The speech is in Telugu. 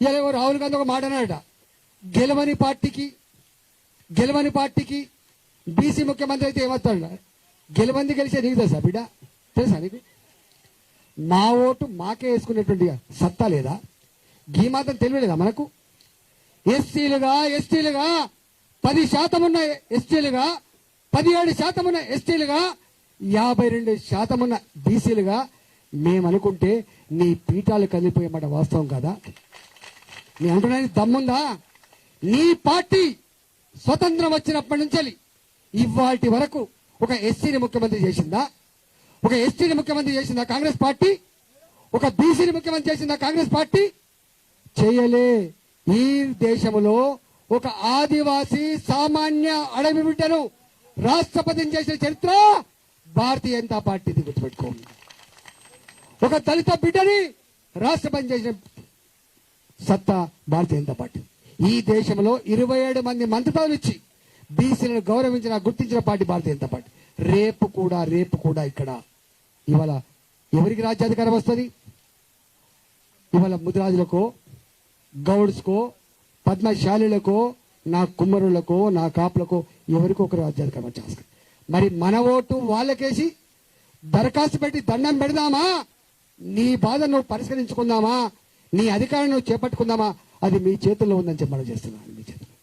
ఇలా రాహుల్ గాంధీ ఒక మాట అన్నాడట. గెలవని పార్టీకి గెలవని పార్టీకి బీసీ ముఖ్యమంత్రి అయితే ఏమవుతాడు గెలవంది గెలిచే నీకు తెలుసా బిడ్డ? తెలుసా నీకు? మా ఓటు మాకే వేసుకునేటువంటి సత్తా లేదా? గీ మాత్రం తెలియలేదా మనకు? ఎస్సీలుగా ఎస్టీలుగా పది శాతం ఉన్న ఎస్టీలుగా పదిహేడు శాతం ఉన్న ఎస్టీలుగా యాభై రెండు శాతం ఉన్న బీసీలుగా మేము అనుకుంటే నీ పీఠాలు కదిలిపోయేమాట వాస్తవం కదా? నువ్వు ఉండడానికి దమ్ముందా? నీ పార్టీ స్వతంత్రం వచ్చినప్పటి నుంచి ఇవాటి వరకు ఒక ఎస్సీని ముఖ్యమంత్రి చేసిందా? ఒక ఎస్టీని ముఖ్యమంత్రి చేసిందా కాంగ్రెస్ పార్టీ? ఒక బీసీని ముఖ్యమంత్రి చేసిందా కాంగ్రెస్ పార్టీ? చేయలే. ఈ దేశంలో ఒక ఆదివాసీ సామాన్య అడవి బిడ్డను రాష్ట్రపతిని చేసిన చరిత్ర భారతీయ జనతా పార్టీది గుర్తుపెట్టుకోండి ఒక దళిత బిడ్డని రాష్ట్రపతి చేసిన సత్తా భారతీయ జనతా పార్టీ. ఈ దేశంలో ఇరవై ఏడు మంది మంత్రిపదవులు ఇచ్చి బీసీలను గౌరవించిన గుర్తించిన పార్టీ భారతీయ జనతా పార్టీ. రేపు కూడా రేపు కూడా ఇక్కడ ఇవాళ ఎవరికి రాజ్యాధికారం వస్తుంది? ఇవాళ ముదిరాజులకో గౌడ్స్కో పద్మశాలులకో నా కుమ్మరులకో నా కాపులకో ఎవరికో ఒక రాజ్యాధికారం వచ్చేస్తుంది మరి మన ఓటు వాళ్ళకేసి దరఖాస్తు పెట్టి దండం పెడదామా? నీ బాధ నువ్వు పరిష్కరించుకుందామా? నీ అధికారం నువ్వు చేపట్టుకుందామా? అది మీ చేతుల్లో ఉందని చెప్పి మనం చేస్తున్నాను